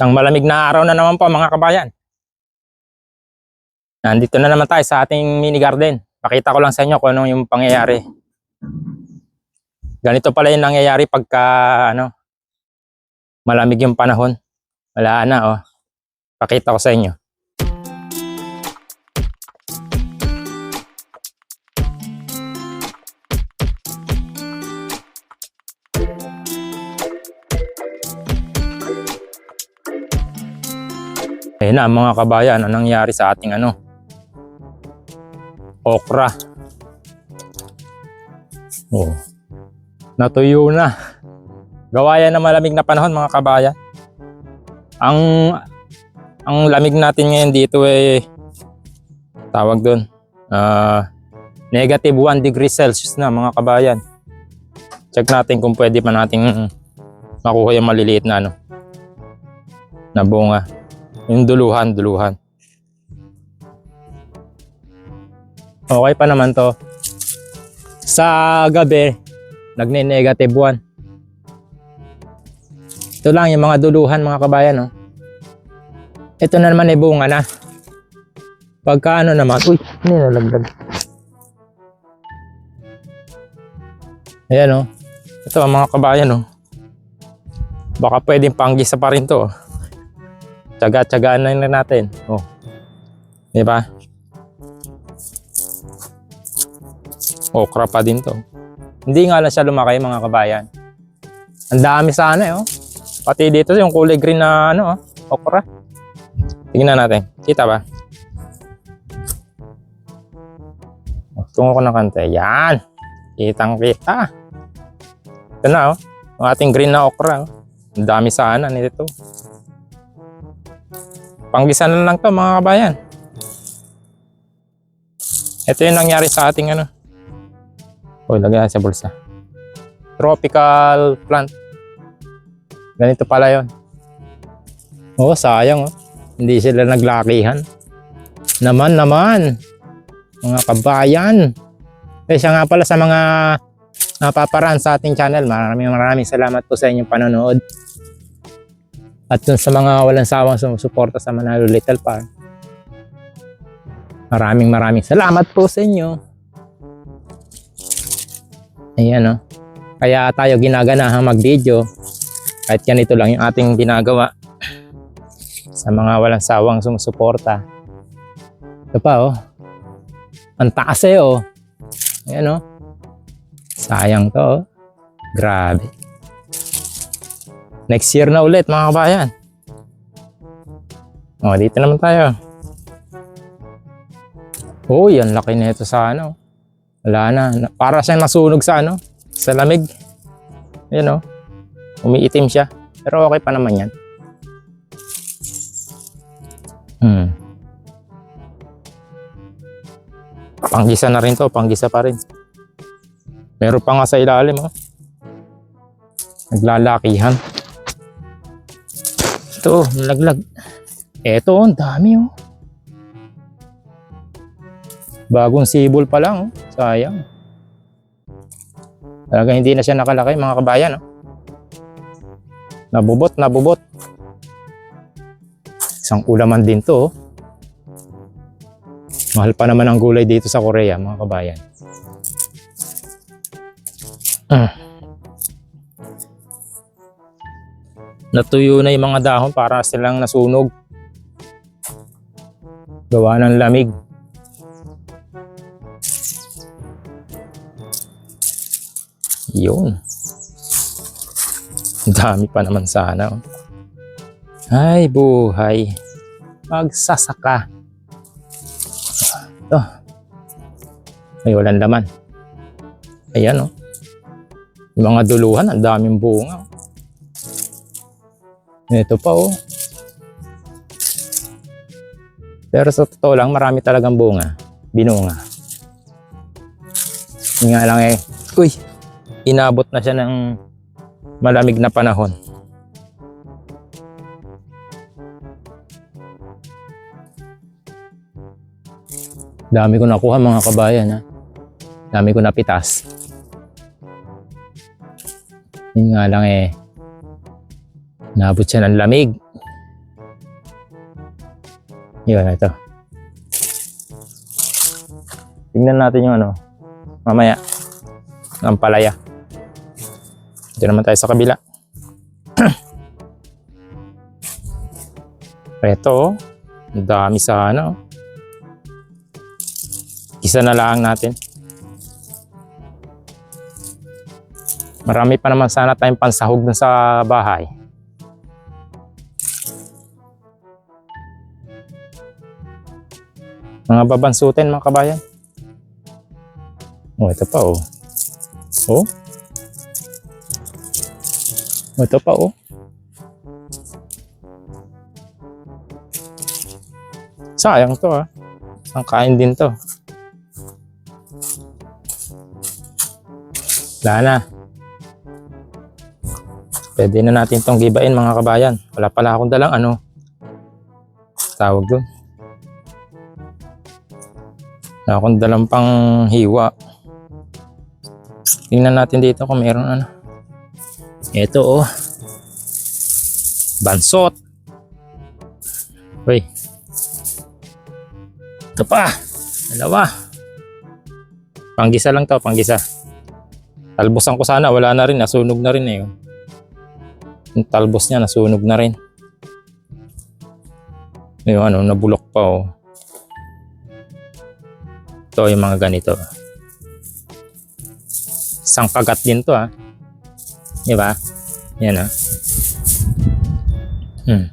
Isang malamig na araw na naman po mga kabayan. Nandito na naman tayo sa ating mini garden. Pakita ko lang sa inyo kung ano yung pangyayari. Ganito pala yung nangyayari pagka ano, malamig yung panahon. Wala na oh. Pakita ko sa inyo. Ayun na mga kabayan, anong nangyari sa ating ano? Okra. Oh. Natuyo na. Gawayan na malamig na panahon mga kabayan. Ang ang lamig natin ngayon dito eh tawag doon. ah negative 1 degree Celsius na mga kabayan. Check natin kung pwede pa nating makuha yung maliliit na ano na bunga. Yung duluhan, duluhan. Okay pa naman to. Sa gabi, nagne-negative 1. Ito lang yung mga duluhan mga kabayan. No? Ito na naman ay bunga na. Pagka ano naman, uy, hindi nalaglag. Ayan o. Ito ang mga kabayan o. Baka pwedeng panggisa pa rin to. oh. Tsaga-tsagaan na natin. Oh. Di ba? Okra pa din to. Hindi nga lang siya lumaki mga kabayan. Ang dami sana eh, oh. Pati dito yung kulay green na ano, oh, okra. Tingnan natin. Kita ba? Oh, Tungo ko ng kante. Yan. Kitang kita. Ito na, oh. Ang ating green na okra. Oh. Ang dami sana nito. Panggisan na lang to mga kabayan. Ito yung nangyari sa ating ano. Oh, lagyan sa bulsa. Tropical plant. Ganito pala yon. Oh, sayang oh. Hindi sila naglakihan. Naman, naman. Mga kabayan. Kaya nga pala sa mga napaparaan sa ating channel. Maraming maraming salamat po sa inyong panonood. At dun sa mga walang sawang sumusuporta sa Manalo Little Farm. Maraming maraming salamat po sa inyo. Ayan o. Kaya tayo ginaganahan mag-video. Kahit ganito lang yung ating ginagawa. Sa mga walang sawang sumusuporta. Ito pa oh. Ang taas eh oh. Ayan oh. Sayang to oh. Grabe. Next year na ulit mga kabayan. O, dito naman tayo. Uy, ang laki na ito sa ano. Wala na. Para siyang nasunog sa ano. Sa lamig. Yan o. Umiitim siya. Pero okay pa naman yan. Hmm. Panggisa na rin to. Panggisa pa rin. Meron pa nga sa ilalim oh. Naglalakihan. Ito, nalaglag. Eto, ang dami oh. Bagong sibol pa lang oh. Sayang. Talaga hindi na siya nakalaki mga kabayan oh. Nabubot, nabubot. Isang ulaman din to oh. Mahal pa naman ang gulay dito sa Korea mga kabayan. Ah. Natuyo na yung mga dahon para silang nasunog. Gawa ng lamig. Yun. Dami pa naman sana. oh. Ay, buhay. Magsasaka. Ito. Ay, walang laman. Ayan, oh. Yung mga duluhan, ang daming bunga. Ito pa oh. Pero sa totoo lang, marami talagang bunga. Binunga. Yun nga lang eh. Uy! Inabot na siya ng malamig na panahon. Dami ko nakuha mga kabayan ha. Dami ko napitas. Yun nga lang eh. Nabot siya ng lamig. Yun, ito. Tingnan natin yung ano, mamaya, ang palaya. Dito naman tayo sa kabila. ito, ang dami sa ano. Isa na lang natin. Marami pa naman sana tayong pansahog dun sa bahay. Mga babansutin mga kabayan. Oh, ito pa oh. Oh. Oh, ito pa oh. Sayang to ah. Ang kain din to. Wala na. Pwede na natin tong gibain mga kabayan. Wala pala akong dalang ano. Tawag doon. Wala akong dalang pang hiwa. Tingnan natin dito kung meron ano. Ito oh. Bansot. Uy. Ito pa. Dalawa. Panggisa lang to, panggisa. Talbosan ko sana, wala na rin, nasunog na rin eh. Yung talbos niya, nasunog na rin. Yung ano, nabulok pa oh. Ito yung mga ganito. Sangkagat din to ah. Di ba? Yan ah. Hmm.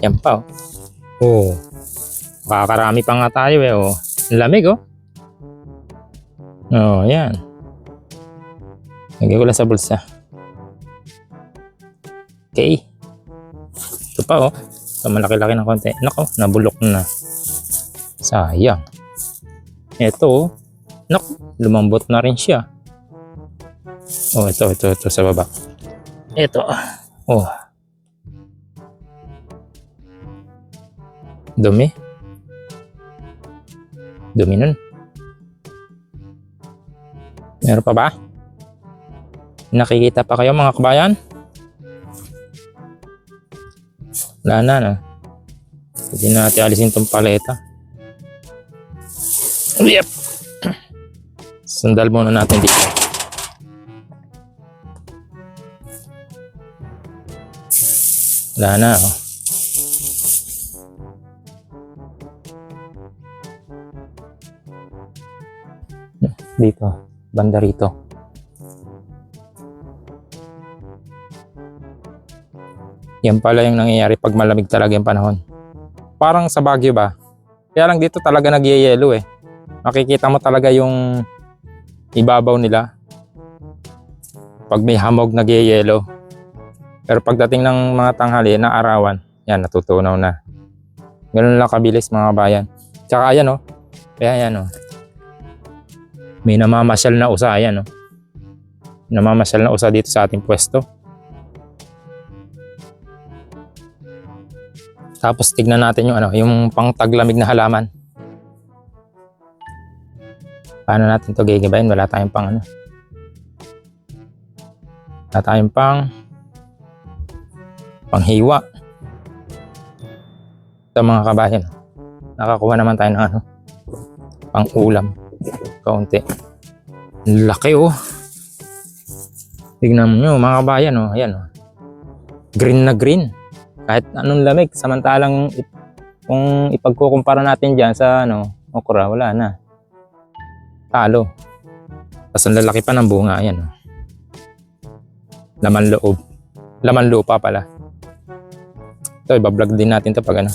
Yan pa oh. Oh. Makakarami pa nga tayo eh oh. Ang lamig oh. Oh, yan. Lagay ko lang sa bulsa. Okay. Ito pa oh. Ito malaki-laki ng konti. Nako, nabulok na. Sayang. Ito. Nako, lumambot na rin siya. Oh, ito, ito, ito sa baba. Ito. Oh. Dumi. Dumi nun. Meron pa ba? Nakikita pa kayo mga kabayan? Wala na na. Pwede na natin alisin tong paleta. Yep. Sandal muna natin dito. Wala na oh. Dito, banda rito. Yan pala yung nangyayari pag malamig talaga yung panahon. Parang sa Baguio ba? Kaya lang dito talaga nagyayelo eh. Makikita mo talaga yung ibabaw nila. Pag may hamog nagyayelo. Pero pagdating ng mga tanghali na arawan, yan natutunaw na. Ganun lang kabilis mga bayan. Tsaka ayan oh. Kaya yan oh. May namamasyal na usa ayan oh. Namamasyal na usa dito sa ating pwesto. Tapos tignan natin yung ano, yung pangtaglamig na halaman. Paano natin to gigibayin? Wala tayong pang ano. Wala tayong pang panghiwa. Ito mga kabayan. Nakakuha naman tayo ng ano, pang ulam. Kaunti. Laki oh. Tignan nyo mga kabayan oh. Ayan oh. Green na green kahit anong lamig samantalang kung ipagkukumpara natin diyan sa ano okra wala na talo. Tapos ang lalaki pa ng bunga ayan. Laman loob. Laman lupa pala. Ito ibablog din natin to pag ano.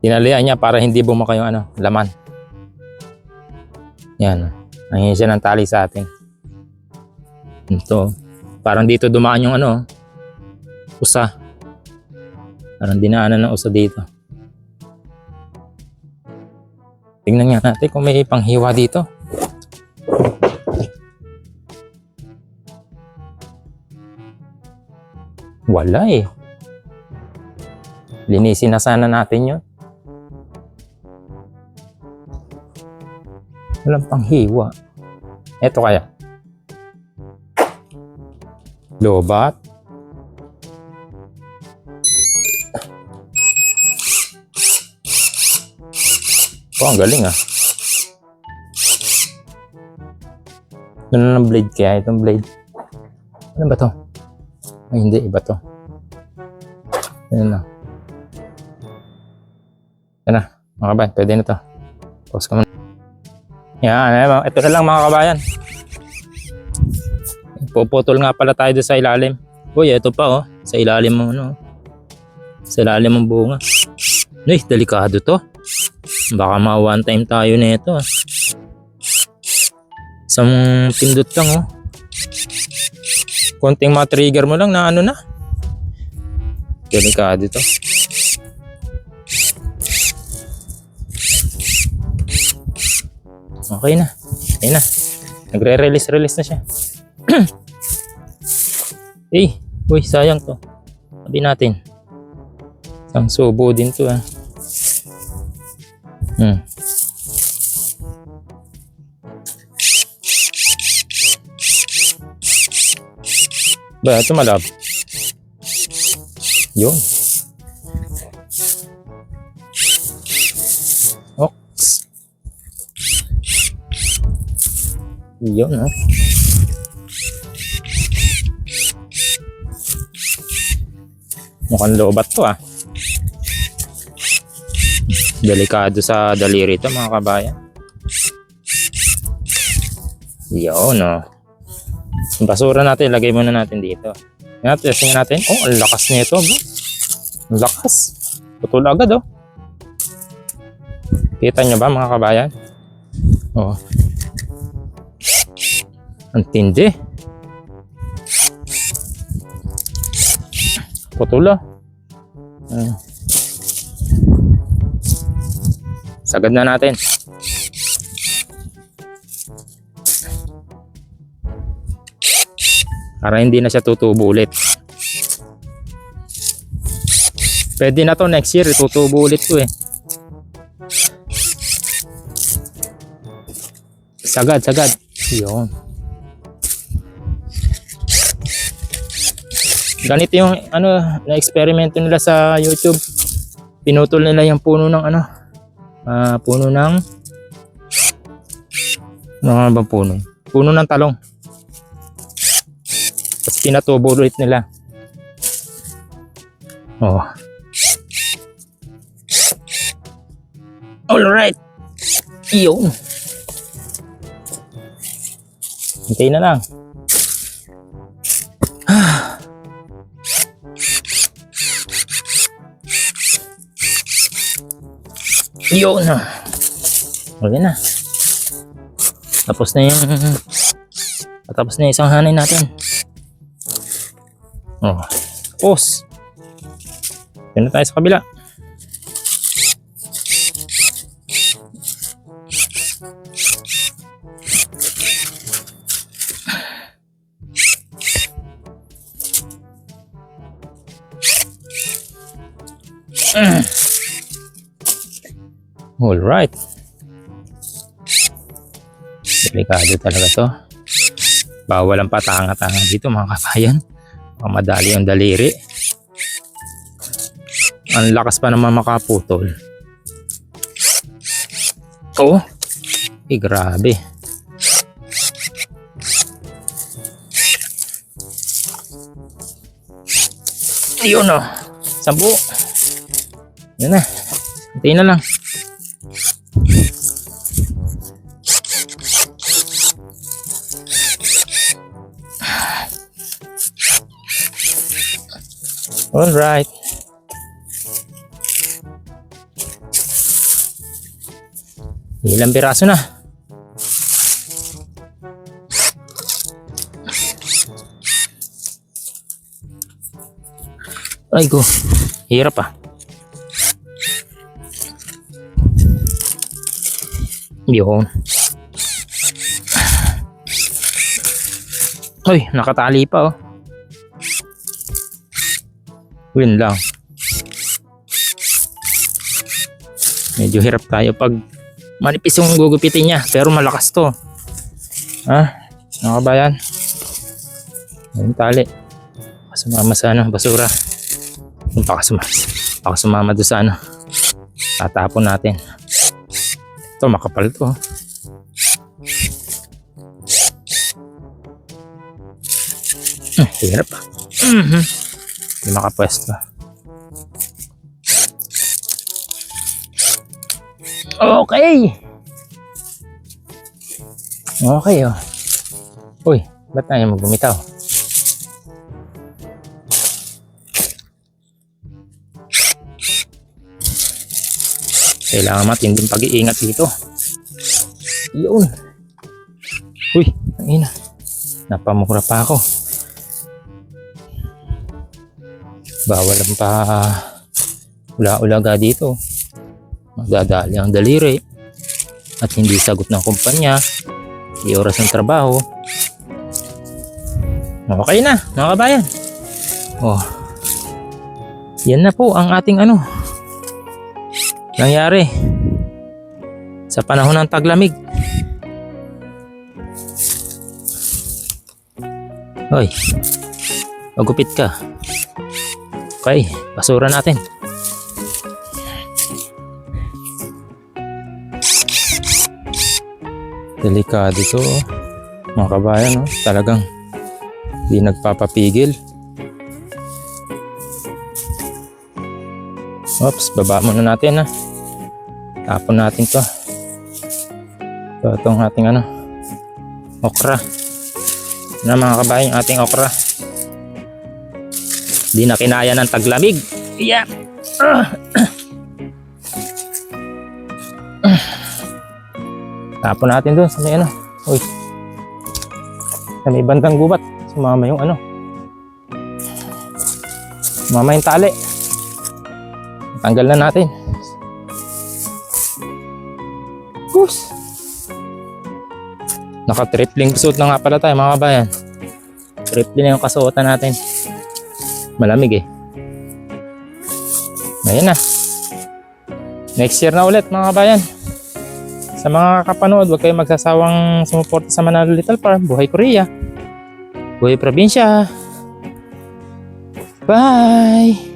Tinalian niya para hindi bumaka yung ano laman. Yan. Nangyayari siya ng tali sa atin. Ito. Parang dito dumaan yung ano, usa. Parang dinaanan ng usa dito. Tingnan nga natin kung may panghiwa dito. Wala eh. Linisin na sana natin yun. Walang panghiwa. Eto kaya. Lobat. Oh, ang galing ah. Ano ng blade kaya? Itong blade. Ano ba to? Ay, hindi. Iba to. Yan na. Yan na. Mga kabayan, pwede na to. Pause ka muna. Yan. Ito na lang mga kabayan. Puputol nga pala tayo sa ilalim. Uy, ito pa oh. Sa ilalim mo, ano. Sa ilalim ng bunga. Uy, delikado to. Baka ma one time tayo nito ah. Isang pindot lang oh. Konting ma-trigger mo lang na ano na. Delikado to. Okay na. Okay na. Nagre-release-release na siya. eh, uy, sayang to. Sabi natin. Isang subo din to ah. Hmm. Ba, ito malab. Yun. Ox. Yun, oh. Mukhang lobat to ah. Delikado sa daliri to mga kabayan. Yun, oh. Yung basura natin, lagay muna natin dito. Yan, testing natin. Oh, ang lakas nito, bro. Ang lakas. Putol agad, oh. Kita nyo ba, mga kabayan? Oh. Ang tindi. Putol. Ah. Sagad na natin. Para hindi na siya tutubo ulit. Pwede na to next year, tutubo ulit to eh. Sagad, sagad. Yun. Ganito yung ano, na-eksperimento nila sa YouTube. Pinutol nila yung puno ng ano, ah puno ng ano ba puno? Puno ng talong. Tapos pinatubo ulit nila. Oh. Alright. Yun. Hintayin na lang. Yun na. Okay na. Tapos na yung tapos na isang hanay natin. Oh. Tapos. Yan na tayo sa kabila. All right. Delikado talaga to. Bawal ang patanga-tanga dito mga kabayan. Baka madali ang daliri. Ang lakas pa naman makaputol. Oh. Eh, grabe. Yun oh. Sambu. Yan na. Hintayin na lang. All right. Ilang piraso na? Ay ko, hirap ah. Yun. Uy, nakatali pa oh. Yun lang. Medyo hirap tayo pag manipis yung gugupitin niya. Pero malakas to. Ha? Mga kabayan. Yung tali. Baka sumama sa ano, basura. Baka sumama. Baka sumama doon sa ano. Tatapon natin. Ito, makapal to. Hmm, hirap. Mhm. Hindi makapwesto. Okay. Okay, oh. Uy, ba't tayo magbumitaw? Kailangan matinding pag-iingat dito. Yun. Uy, ang ina. Napamukra pa ako. Bawal ang pa ula-ulaga dito. Magdadali ang daliri. At hindi sagot ng kumpanya. Di oras ng trabaho. Okay na, mga kabayan. Oh. Yan na po ang ating ano. Nangyari. Sa panahon ng taglamig. Hoy. Magupit ka. Okay, basura natin. Delikado to. oh. Mga kabayan, oh. talagang di nagpapapigil. Oops, baba muna natin ha. Tapon natin to. Ito, itong ating ano, okra. Na mga kabayan, ating okra. Di na kinaya ng taglamig. Yeah. Tapon natin doon sa may ano. Uy. Sa may bandang gubat. Sumama yung ano. Sumama yung tali. Tanggal na natin. Kus. Naka-tripling suit na nga pala tayo mga kabayan. Tripling yung kasuotan natin. Malamig eh. Ngayon na. Next year na ulit mga kabayan. Sa mga kapanood, huwag kayong magsasawang sumuporta sa Manalo Little Farm. Buhay Korea. Buhay probinsya. Bye!